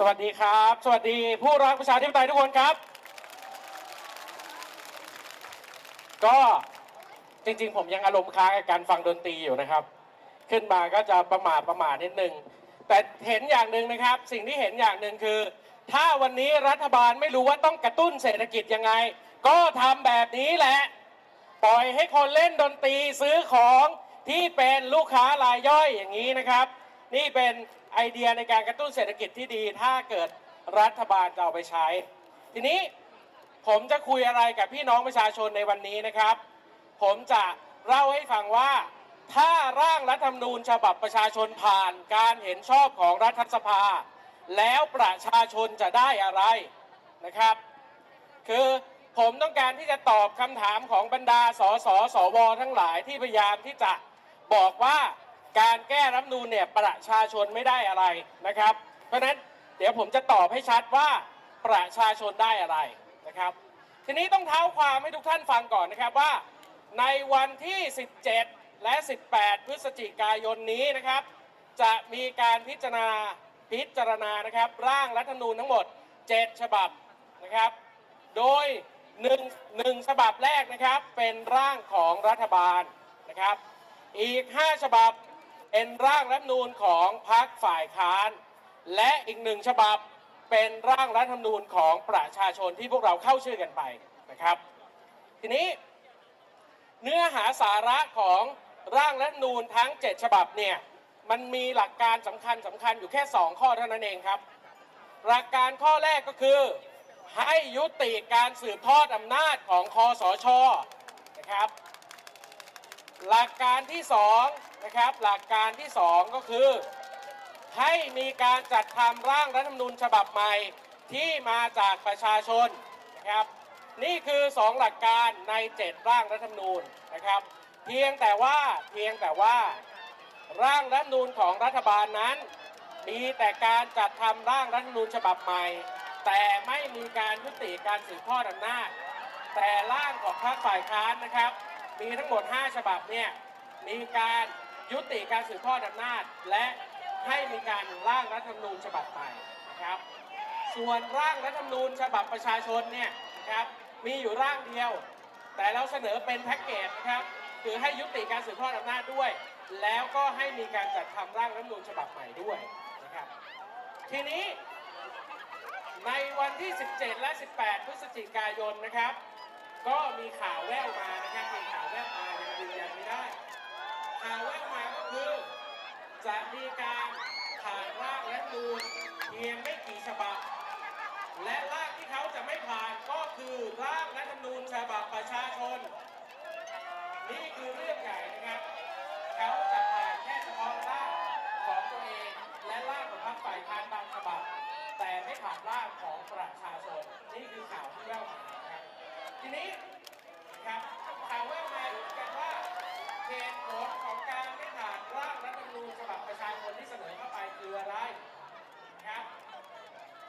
สวัสดีครับ สวัสดีผู้รักประชาธิปไตยทุกคนครับ ก็จริงๆ ผมยังอารมณ์ค้างกับการฟังดนตรีอยู่นะครับ ขึ้นมาก็จะประมาทประมาทนิดนึง แต่เห็นอย่างหนึ่งนะครับ สิ่งที่เห็นอย่างหนึ่งคือ ถ้าวันนี้รัฐบาลไม่รู้ว่าต้องกระตุ้นเศรษฐกิจยังไง ก็ทำแบบนี้แหละ ปล่อยให้คนเล่นดนตรีซื้อของที่เป็นลูกค้ารายย่อยอย่างนี้นะครับ นี่เป็น ไอเดียในการกระตุ้นเศรษฐกิจที่ดี ถ้าเกิดรัฐบาลจะเอาไปใช้ ทีนี้ผมจะคุยอะไรกับพี่น้องประชาชนในวันนี้นะครับ ผมจะเล่าให้ฟังว่า ถ้าร่างรัฐธรรมนูญฉบับประชาชนผ่านการเห็นชอบของรัฐสภา แล้วประชาชนจะได้อะไรนะครับ คือผมต้องการที่จะตอบคำถามของบรรดาสสสวทั้งหลายที่พยายามที่จะบอกว่า การแก้รัฐธรรมนูญเนี่ยประชาชนไม่ได้อะไรนะครับ เพราะฉะนั้นเดี๋ยวผมจะตอบให้ชัดว่าประชาชนได้อะไรนะครับ ทีนี้ต้องเท้าความให้ทุกท่านฟังก่อนนะครับว่า ในวันที่ 17 และ 18 พฤศจิกายนนี้นะครับ จะมีการพิจารณาพิจารณานะครับ ร่างรัฐธรรมนูญทั้งหมด 7 ฉบับนะครับ โดยหนึ่งหนึ่งฉบับแรกนะครับเป็นร่างของรัฐบาลนะครับ อีก 5 ฉบับ เป็นร่างรัฐนูญของพรรคฝ่ายค้าน และอีกหนึ่งฉบับเป็นร่างรัฐธรรมนูญของประชาชนที่พวกเราเข้าชื่อกันไปนะครับ ทีนี้เนื้อหาสาระของร่างรัฐธรรมนูญทั้ง 7 ฉบับเนี่ยมันมีหลักการสำคัญสำคัญอยู่แค่ 2 ข้อเท่านั้นเองครับ หลักการข้อแรกก็คือ ให้ยุติการสืบทอดอำนาจของคอสชนะครับ หลักการที่2นะครับหลักการที่ 2 ก็คือ ให้มีการจัดทำร่างรัฐธรรมนูญฉบับใหม่ที่มาจากประชาชนนะครับ นี่คือ 2 หลักการใน 7 ร่างรัฐธรรมนูญนะครับ เพียงแต่ว่าเพียงแต่ว่าร่างรัฐธรรมนูญของรัฐบาลนั้น มีแต่การจัดทำร่างรัฐธรรมนูญฉบับใหม่ แต่ไม่มีการยุติการสืบทอดอำนาจแต่ร่างของพรรคฝ่ายค้านนะครับ มีทั้งหมด 5 ฉบับเนี่ยมีการยุติการสืบทอดอำนาจ และให้มีการร่างรัฐธรรมนูญฉบับใหม่นะครับ ส่วนร่างรัฐธรรมนูญฉบับประชาชนเนี่ยนะครับมีอยู่ร่างเดียว แต่เราเสนอเป็นแพ็กเกจนะครับคือให้ยุติการสืบทอดอำนาจด้วย แล้วก็ให้มีการจัดทำร่างรัฐธรรมนูญฉบับใหม่ด้วยนะครับ ทีนี้ในวันที่ 17 และ 18 พฤศจิกายนนะครับ ก็มีข่าวแว่วมานะครับมีข่าวแว่วมายังยืนยันไม่ได้ ข่าวแว่วมาก็คือจะมีการผ่านร่างรัฐธรรมนูญเพียงไม่กี่ฉบับ และร่างที่เขาจะไม่ผ่านก็คือร่างรัฐธรรมนูญฉบับประชาชน นี่คือเรื่องใหญ่นะครับ เขาจะผ่านแค่เฉพาะร่างของตัวเอง และร่างของพรรคฝ่ายค้านบางฉบับ แต่ไม่ผ่านร่างของประชาชน นี่คือข่าวที่แว่วมา ทีนี้นะครับข่าวแว่วมาอีกกันว่าเหตุผลของการไม่ผ่านร่างรัฐธรรมนูญฉบับประชาชนที่เสนอเข้าไปคืออะไรนะครับ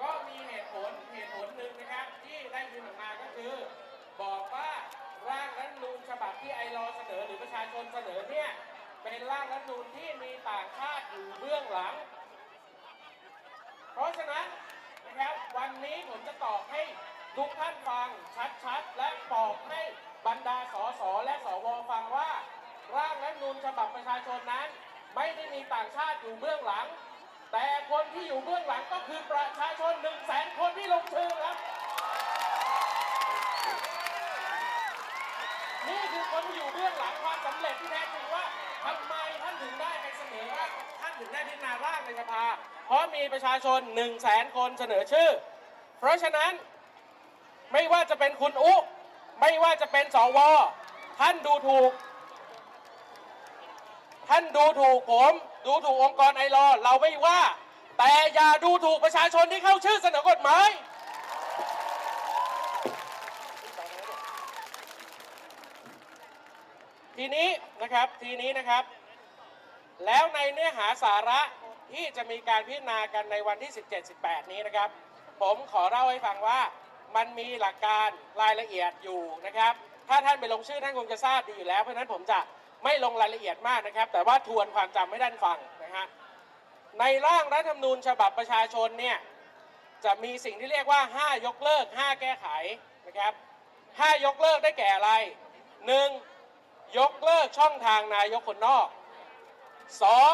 ก็มีเหตุผลเหตุผลหนึ่งนะครับที่ได้ยินออกมาก็คือ บอกว่าร่างรัฐธรรมนูญฉบับที่ไอรอเสนอหรือประชาชนเสนอเนี่ยเป็นร่างรัฐธรรมนูญที่มีต่างชาติอยู่เบื้องหลัง เพราะฉะนั้นนะครับวันนี้ผมจะตอบให้ ทุกท่านฟังชัดๆ และตอบให้บรรดาสสและสวฟังว่า ร่างรัฐนูญฉบับประชาชนนั้น ไม่ได้มีต่างชาติอยู่เบื้องหลัง แต่คนที่อยู่เบื้องหลังก็คือประชาชนหนึ่งแสนคนที่ลงชื่อครับนี่คือคนที่อยู่เบื้องหลังความสำเร็จที่แท้จริงว่าทำไมท่านถึงได้ไปเสนอร่างท่านถึงได้พิจารณาร่างในสภา เพราะมีประชาชน1นึ่งแสนคนเสนอชื่อ เพราะฉะนั้น ไม่ว่าจะเป็นคุณอุ ไม่ว่าจะเป็นสวท่านดูถูก ท่านดูถูกผม ดูถูกองค์กรไอรอเราไม่ว่า แต่อย่าดูถูกประชาชนที่เข้าชื่อเสนอกฎหมายทีนี้นะครับทีนี้นะครับ แล้วในเนื้อหาสาระที่จะมีการพิจารณากันในวันที่ 17-18 นี้นะครับ ผมขอเล่าให้ฟังว่า มันมีหลักการรายละเอียดอยู่นะครับ ถ้าท่านไปลงชื่อท่านคงจะทราบดีอยู่แล้ว เพราะฉะนั้นผมจะไม่ลงรายละเอียดมากนะครับ แต่ว่าทวนความจำให้ท่านฟังนะฮะ ในร่างรัฐธรรมนูญฉบับประชาชนเนี่ยจะมีสิ่งที่เรียกว่า 5 ยกเลิก 5 แก้ไขนะครับ 5 ยกเลิกได้แก่อะไร 1. ยกเลิกช่องทางนายกคนนอก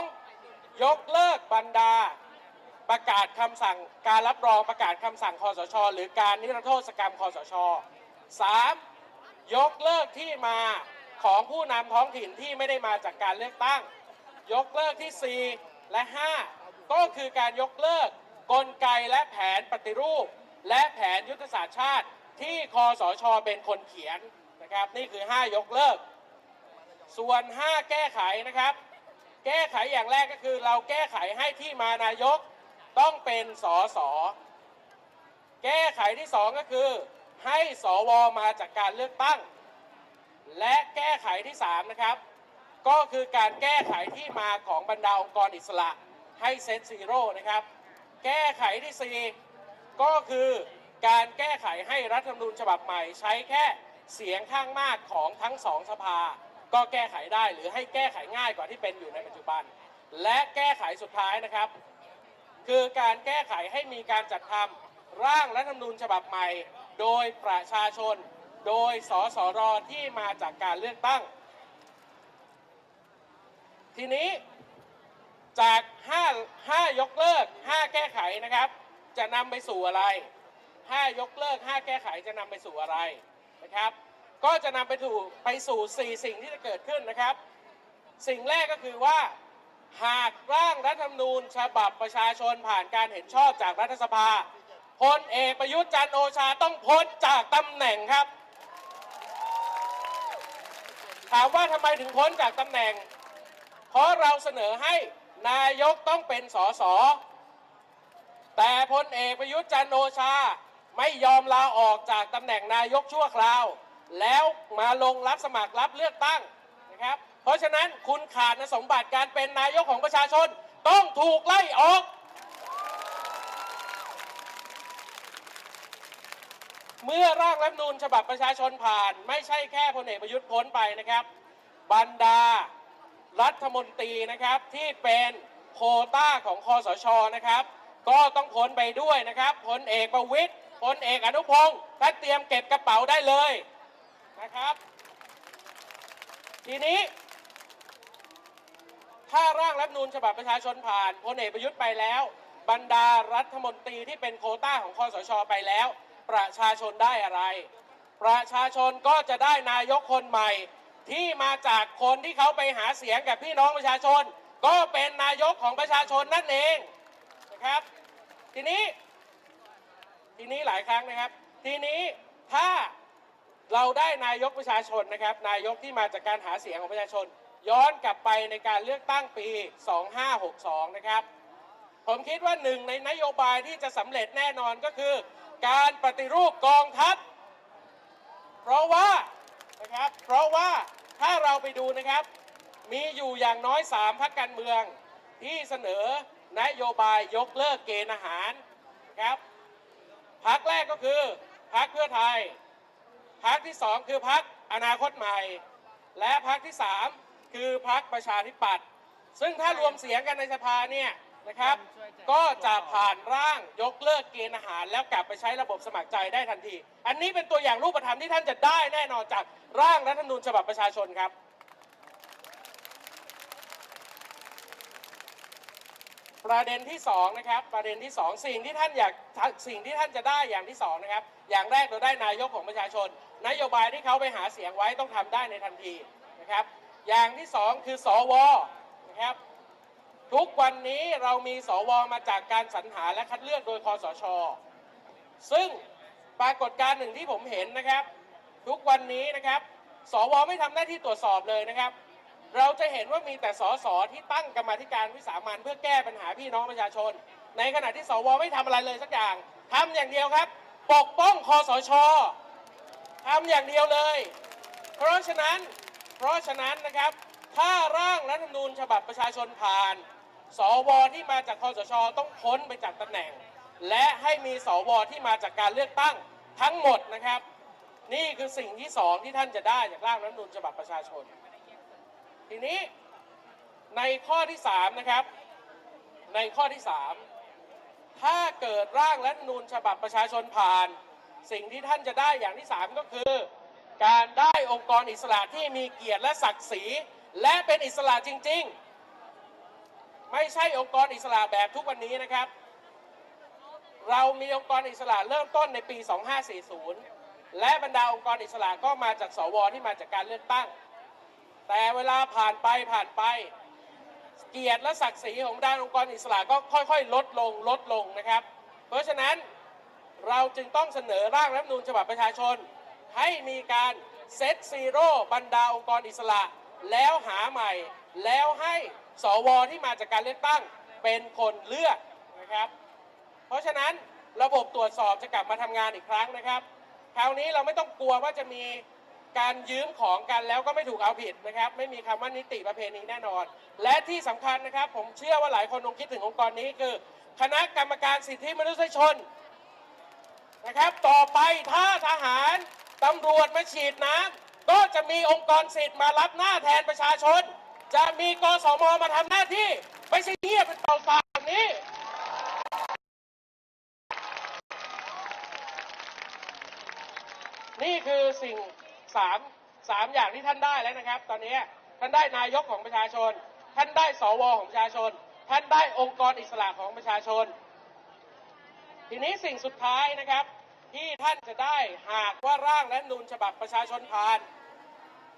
2. ยกเลิกบรรดา ประกาศคำสั่งการรับรองประกาศคำสั่งคอสช หรือการนิรโทษกรรมคอสช 3. ยกเลิกที่มาของผู้นำท้องถิ่นที่ไม่ได้มาจากการเลือกตั้ง ยกเลิกที่ 4 และ 5 ก็คือการยกเลิกกลไกและแผนปฏิรูป และแผนยุทธศาสตร์ชาติที่คอสช เป็นคนเขียนนะครับ นี่คือ 5 ยกเลิก ส่วน 5 แก้ไขนะครับ แก้ไขอย่างแรกก็คือเราแก้ไขให้ที่มานายก ต้องเป็นสอสอแก้ไขที่2ก็คือ ให้สวมาจากการเลือกตั้ง และแก้ไขที่3นะครับ ก็คือการแก้ไขที่มาของบรรดาองค์กรอิสระให้เซตซีโร่นะครับ แก้ไขที่4ก็คือการแก้ไขให้รัฐธรรมนูญฉบับใหม่ ใช้แค่เสียงข้างมากของทั้งสองสภา ก็แก้ไขได้หรือให้แก้ไขง่ายกว่าที่เป็นอยู่ในปัจจุบัน และแก้ไขสุดท้ายนะครับ คือการแก้ไขให้มีการจัดทำร่างรัฐธรรมนูญฉบับใหม่ โดยประชาชน โดยสสรที่มาจากการเลือกตั้ง ทีนี้จาก 5 5 ยกเลิก 5 แก้ไขนะครับ จะนำไปสู่อะไร 5 ยกเลิก 5 แก้ไขจะนำไปสู่อะไรนะครับ ก็จะนำไปถูไปสู่ 4 สิ่งที่จะเกิดขึ้นนะครับ สิ่งแรกก็คือว่า หากร่างรัฐธรรมนูญฉบับประชาชนผ่านการเห็นชอบจากรัฐสภาพลเอกประยุทธ์จันโอชาต้องพ้นจากตำแหน่งครับ ถามว่าทำไมถึงพ้นจากตำแหน่ง เพราะเราเสนอให้นายกต้องเป็นสสแต่พลเอกประยุทธ์จันโอชาไม่ยอมลาออกจากตำแหน่งนายกชั่วคราว แล้วมาลงรับสมัครรับเลือกตั้งนะครับ ราะฉะนั้นคุณขาดนสมบัติการเป็นนายกของประชาชนต้องถูกไล่ออก เมื่อร่างรัฐมนูญฉบับประชาชนผ่าน ไม่ใช่แค่พลเอกประยุทธ์พ้นไปนะครับ บรรดารัฐมนตรีนะครับที่เป็นโควต้าของคอสชนะครับ ก็ต้องพ้นไปด้วยนะครับพลเอกประวิตยพลเอกอนุพงศ์ท่านเตรียมเก็บกระเป๋าได้เลยนะครับ ทีนี้ ถ้าร่างรัฐนูญฉบับประชาชนผ่านพลเอกประยุทธ์ไปแล้ว บรรดารัฐมนตรีที่เป็นโคต้าของคอสชไปแล้ว ประชาชนได้อะไร ประชาชนก็จะได้นายกคนใหม่ที่มาจากคนที่เขาไปหาเสียงกับพี่น้องประชาชน ก็เป็นนายกของประชาชนนั่นเองนะครับ ทีนี้ ทีนี้หลายครั้งนะครับ ทีนี้ถ้าเราได้นายกประชาชนนะครับ นายกที่มาจากการหาเสียงของประชาชน ย้อนกลับไปในการเลือกตั้งปี 2562 นะครับ ผมคิดว่าหนึ่งในนโยบายที่จะสำเร็จแน่นอนก็คือ การปฏิรูปกองทัพ เพราะว่านะครับ เพราะว่าถ้าเราไปดูนะครับ มีอยู่อย่างน้อย 3พักการเมืองที่เสนอนโยบายยกเลิกเกณฑ์อาหารครับพักแรกก็คือพักเพื่อไทยพักที่สองคือพักอนาคตใหม่ และพักที่สาม คือพักประชาธิปัตย์ซึ่งถ้ารวมเสียงกันในสภาเนี่ยนะครับ ก็จะผ่านร่างยกเลิกเกณฑ์อาหาร แล้วกลับไปใช้ระบบสมัครใจได้ทันที อันนี้เป็นตัวอย่างรูปธรรมที่ท่านจะได้แน่นอนจากร่างรัฐธรรมนูญฉบับประชาชนครับ ประเด็นที่สองนะครับประเด็นที่สองสิ่งที่ท่านอยากสิ่งที่ท่านจะได้อย่างที่สองนะครับอย่างแรกเราได้นายกของประชาชน นโยบายที่เขาไปหาเสียงไว้ต้องทำได้ในทันทีนะครับ อย่างที่สองคือสวนะครับ ทุกวันนี้เรามีสวมาจากการสรรหาและคัดเลือกโดยคอสช ซึ่งปรากฏการณ์หนึ่งที่ผมเห็นนะครับ ทุกวันนี้นะครับ สวไม่ทำหน้าที่ตรวจสอบเลยนะครับ เราจะเห็นว่ามีแต่สสที่ตั้งกรรมธิการวิสามันเพื่อแก้ปัญหาพี่น้องประชาชน ในขณะที่สวไม่ทำอะไรเลยสักอย่างทำอย่างเดียวครับ ปกป้องคอสชทำอย่างเดียวเลย เพราะฉะนั้น เพราะฉะนั้นนะครับ ถ้าร่างรัฐธรรมนูญฉบับประชาชนผ่าน สวที่มาจากคอสชต้องพ้นไปจากตำแหน่ง และให้มีสวที่มาจากการเลือกตั้งทั้งหมดนะครับ นี่คือสิ่งที่สองที่ท่านจะได้จากร่างรัฐธรรมนูญฉบับประชาชน ทีนี้ในข้อที่สามนะครับ ในข้อที่สามถ้าเกิดร่างรัฐธรรมนูญฉบับประชาชนผ่าน สิ่งที่ท่านจะได้อย่างที่สามก็คือ การได้องค์กรอิสระที่มีเกียรติและศักดิ์ศรีและเป็นอิสระจริง ๆ ไม่ใช่องค์กรอิสระแบบทุกวันนี้นะครับ เรามีองค์กรอิสระเริ่มต้นในปี 2540 และบรรดาองค์กรอิสระก็มาจากสวที่มาจากการเลือกตั้ง แต่เวลาผ่านไปผ่านไป เกียรติและศักดิ์ศรีของด้านองค์กรอิสระก็ค่อยๆ ลดลงลดลงนะครับ เพราะฉะนั้นเราจึงต้องเสนอร่างรัฐธรรมนูญฉบับประชาชน ให้มีการเซตซีโร่บรรดาองค์กรอิสระ แล้วหาใหม่ แล้วให้สวที่มาจากการเลือกตั้งเป็นคนเลือกนะครับ เพราะฉะนั้นระบบตรวจสอบจะกลับมาทำงานอีกครั้งนะครับ คราวนี้เราไม่ต้องกลัวว่าจะมีการยืมของกันแล้วก็ไม่ถูกเอาผิดนะครับ ไม่มีคำว่านิติประเพณีแน่นอน และที่สำคัญนะครับ ผมเชื่อว่าหลายคนคงคิดถึงองค์กรนี้คือ คณะกรรมการสิทธิมนุษยชนนะครับ ต่อไปถ้าทหาร ตำรวจมาฉีดน้ำก็จะมีองค์กรสิทธิ์มารับหน้าแทนประชาชน จะมีกสมมาทำหน้าที่ ไม่ใช่เงียบเป็นเป่าสากแบบนี้นี่คือสิ่งสามสามอย่างที่ท่านได้แล้วนะครับ ตอนนี้ท่านได้นายกของประชาชน ท่านได้สวของประชาชน ท่านได้องค์กรอิสระของประชาชน ทีนี้สิ่งสุดท้ายนะครับ ที่ท่านจะได้หากว่าร่างและนูญฉบับประชาชนผ่าน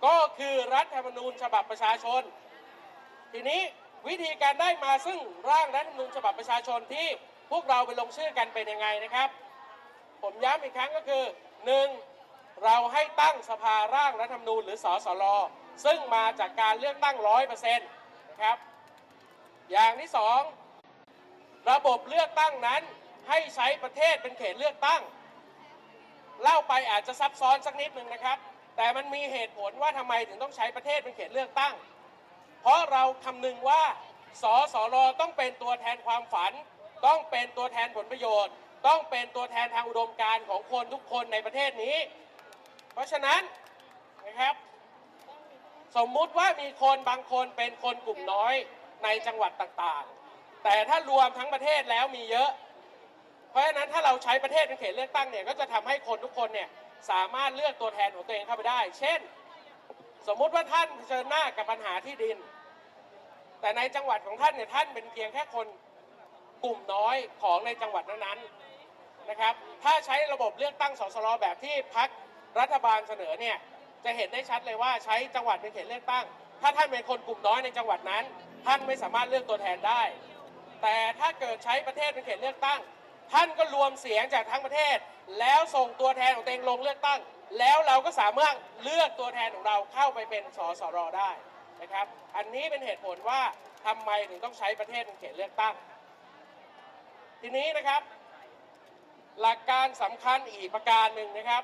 ก็คือรัฐธรรมนูญฉบับประชาชน ทีนี้วิธีการได้มาซึ่งร่างรัฐธรรมนูญฉบับประชาชนที่พวกเราไปลงชื่อกันเป็นยังไงนะครับ ผมย้ำอีกครั้งก็คือหนึ่งเราให้ตั้งสภาร่างรัฐธรรมนูญหรือสสรซึ่งมาจากการเลือกตั้งร้อยเปอร์เซ็นต์นะครับ อย่างที่สองระบบเลือกตั้งนั้นให้ใช้ประเทศเป็นเขตเลือกตั้ง เล่าไปอาจจะซับซ้อนสักนิดหนึ่งนะครับ แต่มันมีเหตุผลว่าทำไมถึงต้องใช้ประเทศเป็นเขตเลือกตั้ง เพราะเราคำนึงว่าสสรต้องเป็นตัวแทนความฝัน ต้องเป็นตัวแทนผลประโยชน์ ต้องเป็นตัวแทนทางอุดมการณ์ของคนทุกคนในประเทศนี้ เพราะฉะนั้นนะครับสมมุติว่ามีคนบางคนเป็นคนกลุ่มน้อยในจังหวัดต่างๆ แต่ถ้ารวมทั้งประเทศแล้วมีเยอะ เพราะฉะนั้นถ้าเราใช้ประเทศเป็นเขตเลือกตั้งเนี่ยก็จะทำให้คนทุกคนเนี่ยสามารถเลือกตัวแทนของตัวเองเข้าไปได้ เช่น สมมุติว่าท่านเผชิญหน้ากับปัญหาที่ดิน แต่ในจังหวัดของท่านเนี่ยท่านเป็นเพียงแค่คนกลุ่มน้อยของในจังหวัดนั้นๆนะครับ ถ้าใช้ระบบเลือกตั้งสสรแบบที่พักรัฐบาลเสนอเนี่ยจะเห็นได้ชัดเลยว่าใช้จังหวัดเป็นเขตเลือกตั้ง ถ้าท่านเป็นคนกลุ่มน้อยในจังหวัดนั้น ท่านไม่สามารถเลือกตัวแทนได้ แต่ถ้าเกิดใช้ประเทศเป็นเขตเลือกตั้ง ท่านก็รวมเสียงจากทั้งประเทศ แล้วส่งตัวแทนของตัวเองลงเลือกตั้ง แล้วเราก็สามารถเลือกตัวแทนของเราเข้าไปเป็นสสรได้นะครับ อันนี้เป็นเหตุผลว่าทำไมถึงต้องใช้ประเทศเป็นเขตเลือกตั้ง ทีนี้นะครับ หลักการสำคัญอีกประการหนึ่งนะครับ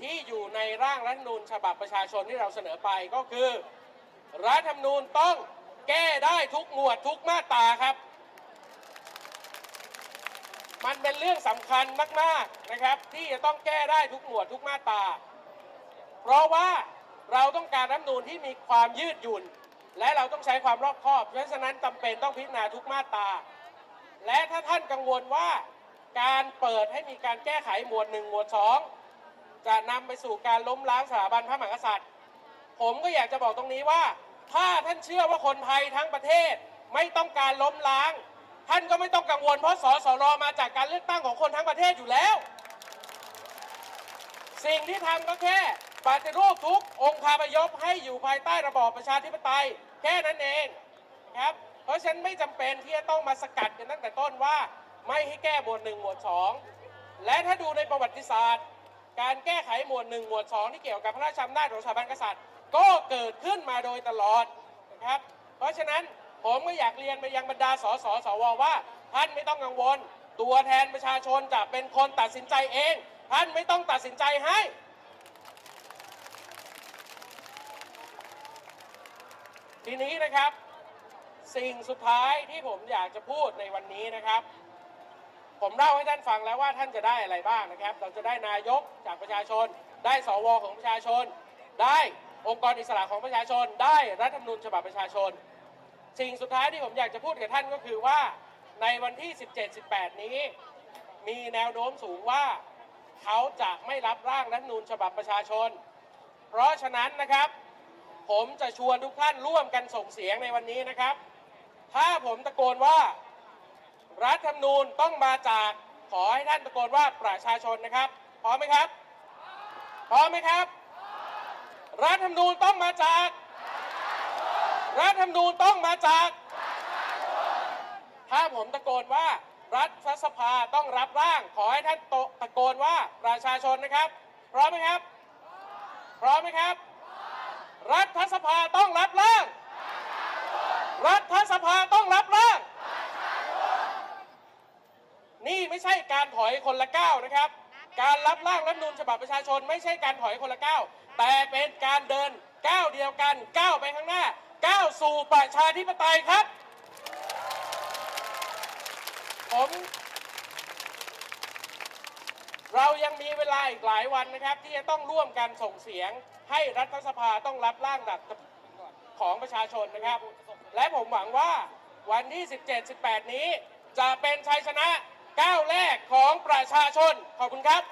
ที่อยู่ในร่างรัฐธรรมนูญฉบับประชาชนที่เราเสนอไปก็คือ รัฐธรรมนูญต้องแก้ได้ทุกหมวดทุกมาตราครับ มันเป็นเรื่องสำคัญมากๆนะครับ ที่จะต้องแก้ได้ทุกหมวดทุกมาตราเพราะว่าเราต้องการรัฐธรรมนูญที่มีความยืดหยุ่น และเราต้องใช้ความรอบคอบเพราะฉะนั้นจำเป็นต้องพิจารณาทุกมาตราและถ้าท่านกังวลว่าการเปิดให้มีการแก้ไขหมวดหนึ่งหมวดสองจะนำไปสู่การล้มล้างสถาบันพระมหากษัตริย์ ผมก็อยากจะบอกตรงนี้ว่า ถ้าท่านเชื่อว่าคนไทยทั้งประเทศไม่ต้องการล้มล้าง ท่านก็ไม่ต้องกังวลเพราะสสรมาจากการเลือกตั้งของคนทั้งประเทศอยู่แล้ว สิ่งที่ทำก็แค่ปฏิรูปทุกองค์คาพยพให้อยู่ภายใต้ระบอบประชาธิปไตย แค่นั้นเองครับ เพราะฉะนั้นไม่จำเป็นที่จะต้องมาสกัดกันตั้งแต่ต้นว่า ไม่ให้แก้หมวดหนึ่งหมวดสองและถ้าดูในประวัติศาสตร์ การแก้ไขหมวดหนึ่งหมวดสองที่เกี่ยวกับพระราชอำนาจของสถาบันกษัตริย์ ก็เกิดขึ้นมาโดยตลอดนะครับ เพราะฉะนั้น ผมก็อยากเรียนไปยังบรรดาสสสวว่า ท่านไม่ต้องกังวล ตัวแทนประชาชนจะเป็นคนตัดสินใจเอง ท่านไม่ต้องตัดสินใจให้ ทีนี้นะครับ สิ่งสุดท้ายที่ผมอยากจะพูดในวันนี้นะครับ ผมเล่าให้ท่านฟังแล้วว่าท่านจะได้อะไรบ้างนะครับ เราจะได้นายกจากประชาชน ได้สวของประชาชน ได้องค์กรอิสระของประชาชน ได้รัฐธรรมนูญฉบับประชาชน สิ่งสุดท้ายที่ผมอยากจะพูดกับท่านก็คือว่าในวันที่ 17-18 นี้ มีแนวโน้มสูงว่าเขาจะไม่รับร่างรัฐธรรมนูญฉบับประชาชน เพราะฉะนั้นนะครับ ผมจะชวนทุกท่านร่วมกันส่งเสียงในวันนี้นะครับ ถ้าผมตะโกนว่า รัฐธรรมนูญต้องมาจากขอให้ท่านตะโกนว่าประชาชนนะครับพร้อมไหมครับพร้อมไหมครับ รัฐธรรมนูญต้องมาจาก รัฐธรรมนูญต้องมาจาก ถ้าผมตะโกนว่ารัฐสภาต้องรับร่าง ขอให้ท่านตตะโกนว่าประชาชนนะครับ พร้อมไหมครับ พร้อมไหมครับ รัฐสภาต้องรับร่าง รัฐสภาต้องรับร่าง นี่ไม่ใช่การถอยคนละก้าวนะครับ การรับร่างรัฐธรรมนูญฉบับประชาชน ไม่ใช่การถอยคนละก้าวแต่เป็นการเดินก้าวเดียวกันก้าวไปข้างหน้า ก้าวสู่ประชาธิปไตยครับ ผม เรายังมีเวลาอีกหลายวันนะครับ ที่จะต้องร่วมกันส่งเสียง ให้รัฐสภาต้องรับร่างดัดของประชาชนนะครับ และผมหวังว่าวันที่ 17-18 นี้ จะเป็นชัยชนะก้าวแรกของประชาชน ขอบคุณครับ